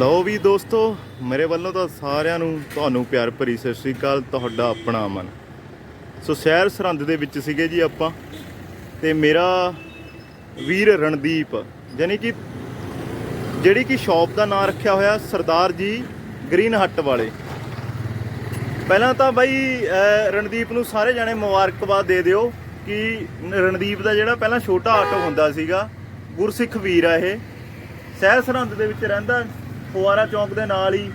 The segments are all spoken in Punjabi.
ਲਓ ਵੀ ਦੋਸਤੋ, ਮੇਰੇ ਵੱਲੋਂ ਤਾਂ ਸਾਰਿਆਂ ਨੂੰ ਤੁਹਾਨੂੰ ਪਿਆਰ ਭਰੀ ਸਤਿ ਸ੍ਰੀ ਅਕਾਲ, ਤੁਹਾਡਾ ਆਪਣਾ ਅਮਨ। ਸੋ ਸ਼ਹਿਰ ਸਰਹੰਦ ਦੇ ਵਿੱਚ ਸੀਗੇ ਜੀ ਆਪਾਂ, ਤੇ ਮੇਰਾ ਵੀਰ ਰਣਦੀਪ ਯਾਨੀ ਕਿ ਜਿਹੜੀ ਕਿ ਸ਼ਾਪ ਦਾ ਨਾਮ ਰੱਖਿਆ ਹੋਇਆ ਸਰਦਾਰ ਜੀ ਗ੍ਰੀਨ ਹੱਟ ਵਾਲੇ। ਪਹਿਲਾਂ ਤਾਂ ਬਾਈ ਰਣਦੀਪ ਨੂੰ ਸਾਰੇ ਜਾਣੇ ਮੁਬਾਰਕਬਾਦ ਦੇ ਦਿਓ ਕਿ ਰਣਦੀਪ ਦਾ ਜਿਹੜਾ ਪਹਿਲਾਂ ਛੋਟਾ ਆਟੋ ਹੁੰਦਾ ਸੀਗਾ, ਗੁਰਸਿੱਖ ਵੀਰ ਆ ਇਹ। ਸ਼ਹਿਰ ਸਰਹੰਦ ਦੇ ਵਿੱਚ ਰਹਿੰਦਾ ਫੁਆਰਾ ਚੌਂਕ ਦੇ ਨਾਲ ਹੀ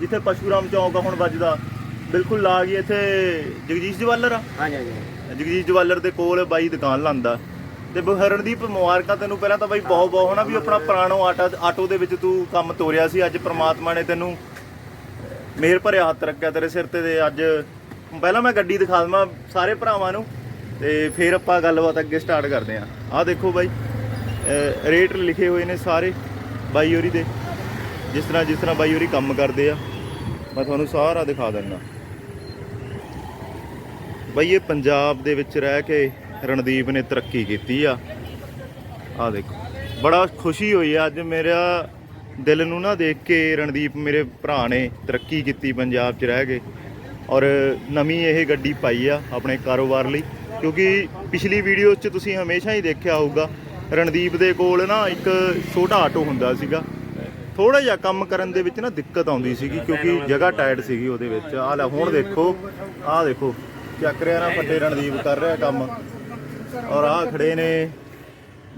ਜਿੱਥੇ ਪਸ਼ੂਰਾਮ ਚੌਂਕ ਆ ਹੁਣ ਵੱਜਦਾ। ਬਿਲਕੁਲ ਲਾ ਗਈ ਇੱਥੇ ਜਗਜੀਤ ਜਵਾਲਰ ਆ? ਹਾਂਜੀ ਹਾਂਜੀ। ਜਗਜੀਤ ਜਵਾਲਰ ਦੇ ਕੋਲ ਬਾਈ ਦੁਕਾਨ ਲਾਂਦਾ। ਤੇ ਰਣਦੀਪ ਮੁਬਾਰਕਾਂ ਤੈਨੂੰ ਪਹਿਲਾਂ ਤਾਂ ਬਾਈ ਬਹੁਤ ਬਹੁਤ ਹਨਾ ਵੀ ਆਪਣਾ ਪੁਰਾਣੋ ਆਟਾ ਆਟੋ ਦੇ ਵਿੱਚ ਤੂੰ ਕੰਮ ਤੋਰਿਆ ਸੀ ਅੱਜ ਪ੍ਰਮਾਤਮਾ ਨੇ ਤੈਨੂੰ ਮਿਹਰ ਭਰਿਆ ਹੱਥ ਰੱਖਿਆ ਤੇਰੇ ਸਿਰ ਤੇ ਤੇ ਅੱਜ ਪਹਿਲਾਂ ਮੈਂ ਗੱਡੀ ਦਿਖਾ ਦਵਾਂ ਸਾਰੇ ਭਰਾਵਾਂ ਨੂੰ ਤੇ ਫਿਰ ਆਪਾਂ ਗੱਲਬਾਤ ਅੱਗੇ ਸਟਾਰਟ ਕਰਦੇ ਆਂ ਆਹ ਦੇਖੋ ਬਾਈ ਰੇਟ ਲਿਖੇ ਹੋਏ ਨੇ ਸਾਰੇ ਬਾਈ ਹੋਰੀ ਦੇ। ਜਿਸ ਤਰ੍ਹਾਂ ਜਿਸ ਤਰ੍ਹਾਂ ਬਾਈ ਹੋਰੀ ਕੰਮ ਕਰਦੇ ਆ, ਮੈਂ ਤੁਹਾਨੂੰ ਸਾਰਾ ਦਿਖਾ ਦਿੰਦਾ। ਬਾਈ ਇਹ ਪੰਜਾਬ ਦੇ ਵਿੱਚ ਰਹਿ ਕੇ ਰਣਦੀਪ ਨੇ ਤਰੱਕੀ ਕੀਤੀ ਆ। ਆ ਦੇਖੋ, ਬੜਾ ਖੁਸ਼ੀ ਹੋਈ ਆ, ਅੱਜ ਮੇਰਾ ਦਿਲ ਨੂੰ ਨਾ ਦੇਖ ਕੇ ਰਣਦੀਪ ਮੇਰੇ ਭਰਾ ਨੇ ਤਰੱਕੀ ਕੀਤੀ ਪੰਜਾਬ 'ਚ ਰਹਿ ਕੇ। ਔਰ ਨਵੀਂ ਇਹ ਗੱਡੀ ਪਾਈ ਆ ਆਪਣੇ ਕਾਰੋਬਾਰ ਲਈ, ਕਿਉਂਕਿ ਪਿਛਲੀ ਵੀਡੀਓ 'ਚ ਤੁਸੀਂ ਹਮੇਸ਼ਾ ਹੀ ਦੇਖਿਆ ਹੋਊਗਾ, ਰਣਦੀਪ ਦੇ ਕੋਲ ਨਾ ਇੱਕ ਛੋਟਾ ਆਟੋ ਹੁੰਦਾ ਸੀਗਾ। ਥੋੜਾ ਜਿਹਾ ਕੰਮ ਕਰਨ ਦੇ ਵਿੱਚ ਨਾ ਦਿੱਕਤ ਆਉਂਦੀ ਸੀਗੀ, ਕਿਉਂਕਿ ਜਗ੍ਹਾ ਟਾਈਟ ਸੀਗੀ ਉਹਦੇ ਵਿੱਚ। ਆਹ ਲੈ, ਹੁਣ ਦੇਖੋ, ਆਹ ਦੇਖੋ, ਚੱਕ ਰਿਹਾ ਨਾ ਵੱਡੇ ਰਣਦੀਪ ਕਰ ਰਿਹਾ ਕੰਮ। ਔਰ ਆਹ ਖੜੇ ਨੇ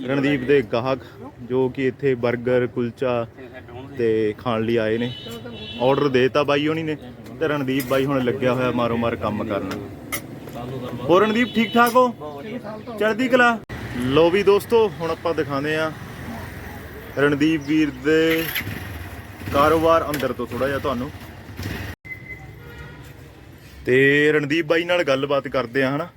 ਰਣਦੀਪ ਦੇ ਗਾਹਕ, ਜੋ ਕਿ ਇੱਥੇ 버ਗਰ ਕੁਲਚਾ ਤੇ ਖਾਣ ਲਈ ਆਏ ਨੇ। ਆਰਡਰ ਦੇਤਾ ਬਾਈ ਹੋਣੀ ਨੇ ਤੇ ਰਣਦੀਪ ਬਾਈ ਹੁਣ ਲੱਗਿਆ ਹੋਇਆ ਮਾਰੋ ਮਾਰ ਕੰਮ ਕਰਨ। ਹੋਰ ਰਣਦੀਪ ਠੀਕ ਠਾਕ ਹੋ? ਚੜ੍ਹਦੀ ਕਲਾ? ਲੋ ਵੀ ਦੋਸਤੋ, ਹੁਣ ਆਪਾਂ ਦਿਖਾਉਂਦੇ ਆ ਰਣਦੀਪ ਵੀਰ ਦੇ ਕਾਰੋਬਾਰ ਅੰਦਰ ਤੋਂ ਥੋੜਾ ਜਿਹਾ ਤੁਹਾਨੂੰ। ਤੇ ਰਣਦੀਪ ਬਾਈ ਨਾਲ ਗੱਲਬਾਤ ਕਰਦੇ ਆ ਹਨਾ?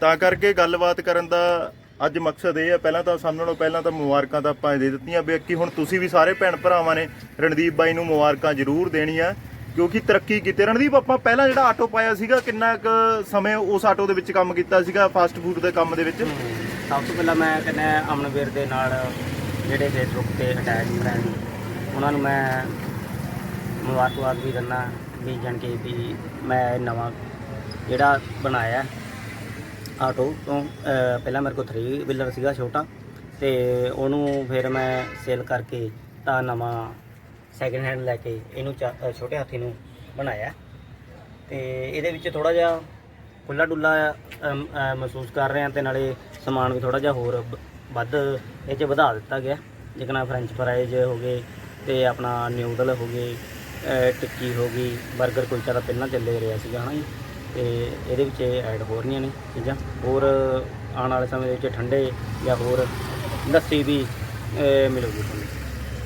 ਤਾਂ ਕਰਕੇ ਗੱਲਬਾਤ ਕਰਨ ਦਾ ਅੱਜ ਮਕਸਦ ਇਹ ਹੈ ਪਹਿਲਾਂ ਤਾਂ ਸਭ ਨਾਲੋਂ ਪਹਿਲਾਂ ਤਾਂ ਮੁਬਾਰਕਾਂ ਤਾਂ ਆਪਾਂ ਦੇ ਦਿੱਤੀਆਂ ਵੀ ਹੁਣ ਤੁਸੀਂ ਵੀ ਸਾਰੇ ਭੈਣ ਭਰਾਵਾਂ ਨੇ ਰਣਦੀਪ ਬਾਈ ਨੂੰ ਮੁਬਾਰਕਾਂ ਜ਼ਰੂਰ ਦੇਣੀਆਂ, ਕਿਉਂਕਿ ਤਰੱਕੀ ਕੀਤੀ। ਰਣਦੀਪ, ਆਪਾਂ ਪਹਿਲਾਂ ਜਿਹੜਾ ਆਟੋ ਪਾਇਆ ਸੀਗਾ, ਕਿੰਨਾ ਕੁ ਸਮੇਂ ਉਸ ਆਟੋ ਦੇ ਵਿੱਚ ਕੰਮ ਕੀਤਾ ਸੀਗਾ, ਫਾਸਟ ਫੂਡ ਦੇ ਕੰਮ ਦੇ ਵਿੱਚ? ਸਭ ਤੋਂ ਪਹਿਲਾਂ ਮੈਂ ਕਹਿੰਦਾ ਅਮਨਵੀਰ ਦੇ ਨਾਲ ਜਿਹੜੇ ਫੇਸਬੁੱਕ ਤੇ ਅਟੈਚ ਫਰੈਂਡ ਉਹਨਾਂ ਨੂੰ ਮੈਂ ਮੁਬਾਰਕਬਾਦ ਵੀ ਦਿੰਦਾ ਵੀ ਜਾਣ ਕੇ ਵੀ ਮੈਂ ਇਹ ਨਵਾਂ ਜਿਹੜਾ ਬਣਾਇਆ ਆਟੋ ਤੋਂ ਪਹਿਲਾਂ ਮੇਰੇ ਕੋਲ 3 ਵੀਲਰ ਸੀਗਾ ਛੋਟਾ ਤੇ ਉਹਨੂੰ ਫਿਰ ਮੈਂ ਸੇਲ ਕਰਕੇ ਤਾਂ ਨਵਾਂ ਸੈਕਿੰਡ ਹੈਂਡ ਲੈ ਕੇ ਇਹਨੂੰ ਚਾ- ਛੋਟੇ ਹਾਥੀ ਨੂੰ ਬਣਾਇਆ ਤੇ ਇਹਦੇ ਵਿੱਚ ਥੋੜਾ ਜਿਹਾ ਖੁੱਲਾ ਡੁੱਲਾ ਮਹਿਸੂਸ ਕਰ ਰਹੇ ਹਾਂ ਤੇ ਨਾਲੇ ਸਮਾਨ ਵੀ ਥੋੜਾ ਜਿਹਾ ਹੋਰ ਵੱਧ ਇਹ 'ਚ ਵਧਾ ਦਿੱਤਾ ਗਿਆ। ਜਿਕਣਾ ਫ੍ਰੈਂਚ ਫਰਾਈਜ਼ ਹੋ ਗਏ ਤੇ ਆਪਣਾ ਨਿਊਡਲ ਹੋ ਗਏ ਟਿੱਕੀ ਹੋ ਗਈ 버ਗਰ ਕੁਲਚਾ ਤਾਂ ਪਹਿਲਾਂ ਚੱਲੇ ਰਿਹਾ ਸੀਗਾ ਹਨਾ ਜੀ। ਤੇ ਇਹਦੇ ਵਿੱਚ ਐਡ ਹੋ ਰਹੀਆਂ ਨੇ ਚੀਜ਼ਾਂ। ਹੋਰ ਆਉਣ ਵਾਲੇ ਸਮੇਂ ਦੇ ਵਿੱਚ ਠੰਡੇ ਜਾਂ ਹੋਰ ਲੱਸੀ ਵੀ ਮਿਲੂਗੀ ਤੁਹਾਨੂੰ।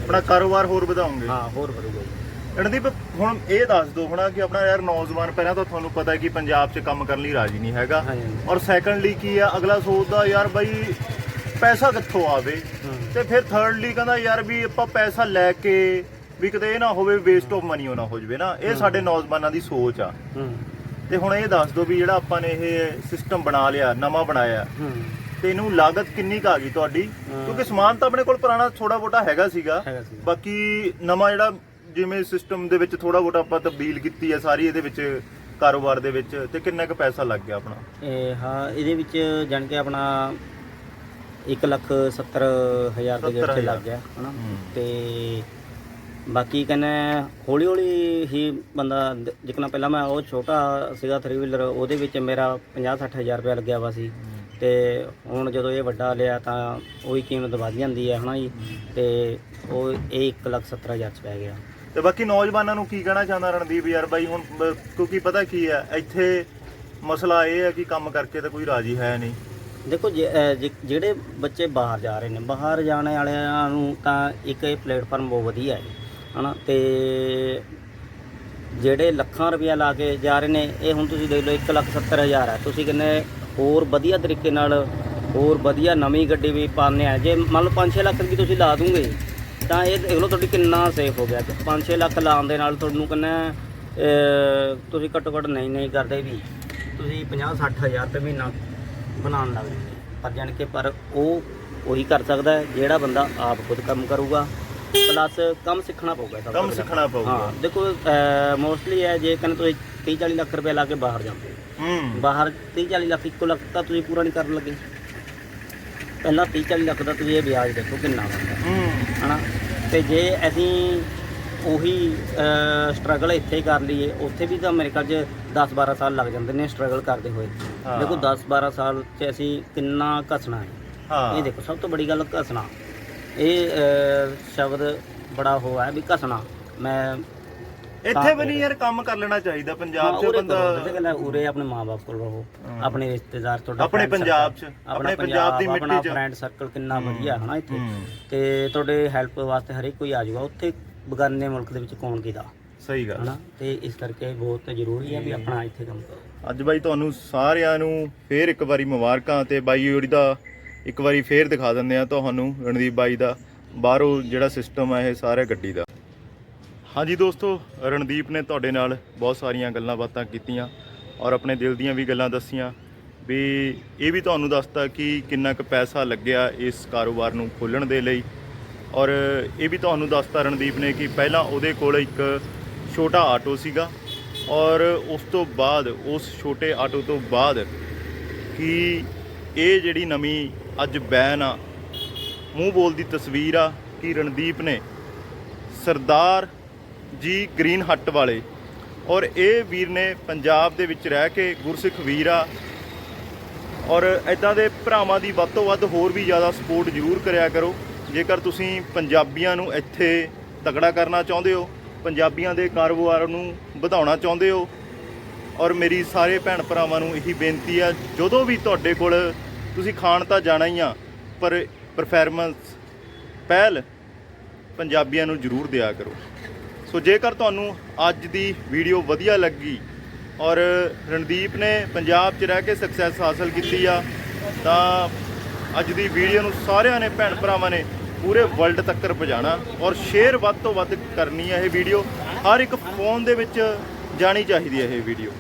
ਆਪਣਾ ਕਾਰੋਬਾਰ ਹੋਰ ਵਧਾਉਂਗੇ। ਹਾਂ ਹੋਰ ਵਧੂਗਾ। ਜੀ ਰਣਦੀਪ ਹੁਣ ਇਹ ਦੱਸ ਦਿਓ ਹੁਣ ਕਿ ਆਪਣਾ ਯਾਰ ਨੌਜਵਾਨ ਪਹਿਲਾਂ ਤਾਂ ਤੁਹਾਨੂੰ ਪਤਾ ਕਿ ਪੰਜਾਬ 'ਚ ਕੰਮ ਕਰਨ ਲਈ ਰਾਜੀ ਨਹੀਂ ਹੈਗਾ। ਹਾਂਜੀ। ਔਰ ਸੈਕੰਡਲੀ ਕੀ ਆ ਅਗਲਾ ਸੋਚਦਾ ਯਾਰ ਬਾਈ ਪੈਸਾ ਕਿੱਥੋਂ ਆਵੇ। ਤੇ ਫਿਰ ਥਰਡਲੀ ਕਹਿੰਦਾ ਯਾਰ ਵੀ ਆਪਾਂ ਪੈਸਾ ਲੈ ਕੇ ਵੀ ਕਿਤੇ ਇਹ ਨਾ ਹੋਵੇ ਵੇਸਟ ਆਫ ਮਨੀ ਨਾ ਹੋ ਜਵੇ ਨਾ। ਇਹ ਸਾਡੇ ਨੌਜਵਾਨਾਂ ਦੀ ਸੋਚ ਆ। ਤੇ ਹੁਣ ਇਹ ਦੱਸ ਦਿਓ ਵੀ ਜਿਹੜਾ ਆਪਾਂ ਨੇ ਇਹ ਸਿਸਟਮ ਬਣਾ ਲਿਆ ਨਵਾਂ ਬਣਾਇਆ। ਤੇ ਇਹਨੂੰ ਲਾਗਤ ਕਿੰਨੀ ਕੁ ਆ ਗਈ ਤੁਹਾਡੀ। ਕਿਉਂਕਿ ਸਮਾਨ ਤਾਂ ਆਪਣੇ ਕੋਲ ਪੁਰਾਣਾ ਥੋੜਾ ਬੋਟਾ ਹੈਗਾ ਸੀਗਾ। ਬਾਕੀ ਨਵਾਂ ਜਿਹੜਾ ਜਿਵੇਂ ਸਿਸਟਮ ਦੇ ਵਿੱਚ ਥੋੜਾ ਬੋਟਾ ਆਪਾਂ ਤਬਦੀਲ ਕੀਤੀ ਹੈ ਸਾਰੀ ਇਹਦੇ ਵਿੱਚ ਕਾਰੋਬਾਰ ਦੇ ਵਿੱਚ ਤੇ ਕਿੰਨਾ ਕੁ ਪੈਸਾ ਲੱਗ ਗਿਆ ਆਪਣਾ? ਇਹ ਹਾਂ ਇਹਦੇ ਵਿੱਚ ਜਾਣ ਕੇ ਆਪਣਾ 1 ਲੱਖ 70 ਹਜ਼ਾਰ ਦੇ ਗੇੜ ਤੇ ਲੱਗ ਗਿਆ ਹਨਾ? ਹੂੰ। ਤੇ ਬਾਕੀ ਕਹਿੰਦੇ ਹੌਲੀ ਹੌਲੀ ਹੀ ਬੰਦਾ ਜਿਕਣਾ ਪਹਿਲਾਂ ਮੈਂ ਉਹ ਛੋਟਾ ਸੀਗਾ 3 ਵੀਲਰ ਉਹਦੇ ਵਿੱਚ ਮੇਰਾ 50 60 ਹਜ਼ਾਰ ਰੁਪਇਆ ਲੱਗਿਆ ਵਾ ਸੀ। ਤੇ ਹੁਣ ਜਦੋਂ ਇਹ ਵੱਡਾ ਲਿਆ ਤਾਂ ਉਹੀ ਕੀਮਤ ਵਧ ਜਾਂਦੀ ਹੈ ਹਨਾ ਜੀ? ਤੇ ਉਹ ਇਹ 1 ਲੱਖ 70 ਹਜ਼ਾਰ ਚ ਪੈ ਗਿਆ। ਤੇ ਬਾਕੀ ਨੌਜਵਾਨਾਂ ਨੂੰ ਕੀ ਕਹਿਣਾ ਚਾਹੁੰਦਾ ਰਣਦੀਪ ਯਾਰ? ਬਾਈ ਹੁਣ ਕਿਉਂਕਿ ਪਤਾ ਕੀ ਹੈ ਇੱਥੇ ਮਸਲਾ ਇਹ ਹੈ ਕਿ ਕੰਮ ਕਰਕੇ ਤਾਂ ਕੋਈ ਰਾਜੀ ਹੈ ਨਹੀਂ। ਦੇਖੋ ਜੇ- ਅਹ, ਜੇ- ਜਿਹੜੇ ਬੱਚੇ ਬਾਹਰ ਜਾ ਰਹੇ ਨੇ, ਬਾਹਰ ਜਾਣ ਵਾਲਿਆਂ ਨੂੰ ਤਾਂ ਇੱਕ ਇਹ ਪਲੇਟਫਾਰਮ ਬਹੁਤ ਵਧੀਆ ਹੈ, ਹਨਾ? ਤੇ ਜਿਹੜੇ ਲੱਖਾਂ ਰੁਪਇਆ ਲਾ ਕੇ ਜਾ ਰਹੇ ਨੇ, ਇਹ ਹੁਣ ਤੁਸੀਂ ਦੇਖ ਲਓ 1 ਲੱਖ 70 ਹਜ਼ਾਰ ਹੈ। ਤੁਸੀਂ ਕਹਿੰਦੇ ਹੋਰ ਵਧੀਆ ਤਰੀਕੇ ਨਾਲ ਹੋਰ ਵਧੀਆ ਨਵੀਂ ਗੱਡੀ ਵੀ ਪਾਉਂਦੇ ਆ। ਜੇ ਮੰਨ ਲਓ 5-6 ਲੱਖ ਰੁਪਏ ਤੁਸੀਂ ਲਾ ਦੂੰਗੇ, ਤਾਂ ਇਹ ਦੇਖ ਲਓ ਤੁਹਾਡੀ ਕਿੰਨਾ ਸੇਫ ਹੋ ਗਿਆ। 5-6 ਲੱਖ ਲਾਉਣ ਦੇ ਨਾਲ ਤੁਹਾਨੂੰ ਕਹਿੰਦਾ ਤੁਸੀਂ ਘੱਟੋ ਘੱਟ ਨਹੀਂ ਨਹੀਂ ਕਰਦੇ ਵੀ। ਤੁਸੀਂ 50-60 ਹਜ਼ਾਰ ਰੁਪਏ ਮਹੀਨਾ ਬਣਾਉਣ ਲੱਗ ਜਾਂਦੇ ਪਰ ਜਾਣ ਕੇ ਪਰ ਉਹ ਉਹੀ ਕਰ ਸਕਦਾ ਹੈ ਜਿਹੜਾ ਬੰਦਾ ਆਪ ਖੁਦ ਕੰਮ ਕਰੂਗਾ। ਪਲੱਸ ਕੰਮ ਸਿੱਖਣਾ ਪਊਗਾ ਸਭ ਤੋਂ ਕੰਮ ਪਹਿਲਾਂ। ਸਿੱਖਣਾ ਪਊਗਾ। ਹਾਂ ਦੇਖੋ ਮੋਸਟਲੀ ਹੈ ਜੇ ਕਹਿੰਦੇ ਤੁਸੀਂ 30 40 ਲੱਖ ਰੁਪਏ ਲਾ ਕੇ ਬਾਹਰ ਜਾਂਦੇ ਹੋ। ਹੂੰ। ਬਾਹਰ 30 40 ਲੱਖ ਇੱਕੋ ਲੱਖ ਤਾਂ ਤੁਸੀਂ ਪੂਰਾ ਨਹੀਂ ਕਰਨ ਲੱਗੇ। ਪਹਿਲਾਂ 30 40 ਲੱਖ ਦਾ ਤੁਸੀਂ ਇਹ ਵਿਆਜ ਦੇਖੋ ਕਿੰਨਾ ਬਣਦਾ ਹੂੰ। ਹਨਾ? ਤੇ ਜੇ ਅਸੀਂ ਉਹੀ ਸਟਰਗਲ ਇੱਥੇ ਕਰ ਲਈਏ ਉੱਥੇ ਵੀ ਤਾਂ ਮੇਰੇ ਖਿਆਲ 'ਚ 10 12 ਸਾਲ ਲੱਗ ਜਾਂਦੇ ਨੇ ਸਟਰਗਲ ਕਰਦੇ ਹੋਏ। ਹਾਂ। ਦੇਖੋ 10 12 ਸਾਲ 'ਚ ਅਸੀਂ ਕਿੰਨਾ ਘਸਣਾ ਹੈ ਹਾਂ ਇਹ ਦੇਖੋ ਸਭ ਤੋਂ ਬੜੀ ਗੱਲ ਘਸਣਾ ਇਹ ਅਹ, ਸ਼ਬਦ ਬੜਾ ਹੋ ਹੈ ਵੀ ਘਸਣਾ ਮੈਂ ਇੱਥੇ ਵੀ ਨਹੀਂ ਯਾਰ ਕੰਮ ਕਰ ਲੈਣਾ ਚਾਹੀਦਾ ਪੰਜਾਬ 'ਚ ਬੰਦਾ ਗੱਲ ਹੈ, ਉਰੇ ਆਪਣੇ ਮਾਪੇ ਕੋਲ ਰਹੋ ਹਾਂ। ਆਪਣੇ ਰਿਸ਼ਤੇਦਾਰ ਤੁਹਾਡਾ ਆਪਣੇ friend ਪੰਜਾਬ 'ਚ, circle, ਆਪਣੇ ਪੰਜਾਬ ਦੀ ਮਿੱਟੀ 'ਚ। ਆਪਣਾ ਫਰੈਂਡ ਸਰਕਲ ਕਿੰਨਾ ਵਧੀਆ ਹਨਾ ਇੱਥੇ ਹੂੰ। ਤੇ ਤੁਹਾਡੇ ਹੈਲਪ ਵਾਸਤੇ ਹਰੇਕ ਕੋਈ ਆ ਜਾਊਗਾ ਉੱਥੇ ਬਗਾਨੇ ਮੁਲਕ ਦੇ ਵਿੱਚ ਕੌਣ ਕਿਦਾ ਸਹੀ ਗੱਲ। ਹਨਾ? ਤੇ ਇਸ ਕਰਕੇ ਬਹੁਤ ਜ਼ਰੂਰੀ ਹੈ ਵੀ ਆਪਣਾ ਇੱਥੇ ਕੰਮ ਕਰੋ। ਅੱਜ ਬਾਈ ਤੁਹਾਨੂੰ ਸਾਰਿਆਂ ਨੂੰ ਫੇਰ ਇੱਕ ਵਾਰੀ ਮੁਬਾਰਕਾਂ ਤੇ ਬਾਈ ਹੋਰੀ ਦਾ ਇੱਕ ਵਾਰੀ ਫੇਰ ਦਿਖਾ ਦਿੰਦੇ ਆ ਤੁਹਾਨੂੰ ਰਣਦੀਪ ਬਾਈ ਦਾ। ਬਾਹਰੋਂ ਜਿਹੜਾ ਸਿਸਟਮ ਆ ਇਹ ਸਾਰੇ ਗੱਡੀ ਦਾ। ਹਾਂਜੀ ਦੋਸਤੋ ਰਣਦੀਪ ਨੇ ਤੁਹਾਡੇ ਨਾਲ ਬਹੁਤ ਸਾਰੀਆਂ ਗੱਲਾਂ ਬਾਤਾਂ ਕੀਤੀਆਂ ਔਰ ਆਪਣੇ ਦਿਲ ਦੀਆਂ ਵੀ ਗੱਲਾਂ ਦੱਸੀਆਂ। ਵੀ ਇਹ ਵੀ ਤੁਹਾਨੂੰ ਦੱਸਤਾ ਕਿ ਕਿੰਨਾ ਕੁ ਪੈਸਾ ਲੱਗਿਆ ਇਸ ਕਾਰੋਬਾਰ ਨੂੰ ਖੋਲਣ ਦੇ ਲਈ। ਔਰ ਇਹ ਵੀ ਤੁਹਾਨੂੰ ਦੱਸਤਾ ਰਣਦੀਪ ਨੇ ਕਿ ਪਹਿਲਾਂ ਉਹਦੇ ਕੋਲ ਇੱਕ ਛੋਟਾ ਆਟੋ ਸੀਗਾ ਔਰ ਉਸ ਤੋਂ ਬਾਅਦ, ਉਸ ਛੋਟੇ ਆਟੋ ਤੋਂ ਬਾਅਦ ਕਿ ਇਹ ਜਿਹੜੀ ਨਵੀਂ ਅੱਜ ਬੈਨ ਆ, ਮੂੰਹ ਬੋਲ ਦੀ ਤਸਵੀਰ ਆ ਕਿ ਰਣਦੀਪ ਨੇ ਸਰਦਾਰ ਜੀ ਗ੍ਰੀਨ ਹੱਟ ਵਾਲੇ ਔਰ ਇਹ ਵੀਰ ਨੇ ਪੰਜਾਬ ਦੇ ਵਿੱਚ ਰਹਿ ਕੇ ਗੁਰਸਿੱਖ ਵੀਰ ਆ ਔਰ ਇਦਾਂ ਦੇ ਭਰਾਵਾਂ ਦੀ ਵੱਧ ਤੋਂ ਵੱਧ ਹੋਰ ਵੀ ਜ਼ਿਆਦਾ ਸਪੋਰਟ ਜ਼ਰੂਰ ਕਰਿਆ ਕਰੋ। ਜੇਕਰ ਤੁਸੀਂ ਪੰਜਾਬੀਆਂ ਨੂੰ ਇੱਥੇ ਤਕੜਾ ਕਰਨਾ ਚਾਹੁੰਦੇ ਹੋ ਪੰਜਾਬੀਆਂ ਦੇ ਕਾਰੋਬਾਰ ਨੂੰ ਵਧਾਉਣਾ ਚਾਹੁੰਦੇ ਹੋ? ਔਰ ਮੇਰੀ ਸਾਰੇ ਭੈਣ ਭਰਾਵਾਂ ਨੂੰ ਇਹੀ ਬੇਨਤੀ ਆ, ਜਦੋਂ ਵੀ ਤੁਹਾਡੇ ਕੋਲ ਤੁਸੀਂ ਖਾਣ ਤਾਂ ਜਾਣਾ ਹੀ ਆ, ਪਰ ਪਰਫਾਰਮੈਂਸ ਪਹਿਲ ਪੰਜਾਬੀਆਂ ਨੂੰ ਜ਼ਰੂਰ ਦਿਆ ਕਰੋ। ਸੋ ਜੇਕਰ ਤੁਹਾਨੂੰ ਅੱਜ ਦੀ ਵੀਡੀਓ ਵਧੀਆ ਲੱਗੀ ਔਰ ਰਣਦੀਪ ਨੇ ਪੰਜਾਬ 'ਚ ਰਹਿ ਕੇ ਸਕਸੈਸ ਹਾਸਲ ਕੀਤੀ ਆ, ਤਾਂ ਅੱਜ ਦੀ ਵੀਡੀਓ ਨੂੰ ਸਾਰਿਆਂ ਨੇ, ਭੈਣ ਭਰਾਵਾਂ ਨੇ ਪੂਰੇ ਵਰਲਡ ਤੱਕ ਪਹੁੰਚਾਉਣਾ ਔਰ ਸ਼ੇਅਰ ਵੱਧ ਤੋਂ ਵੱਧ ਕਰਨੀ ਹੈ ਇਹ ਵੀਡੀਓ ਹਰ ਇੱਕ ਫੋਨ ਦੇ ਵਿੱਚ ਜਾਣੀ ਚਾਹੀਦੀ ਹੈ ਇਹ ਵੀਡੀਓ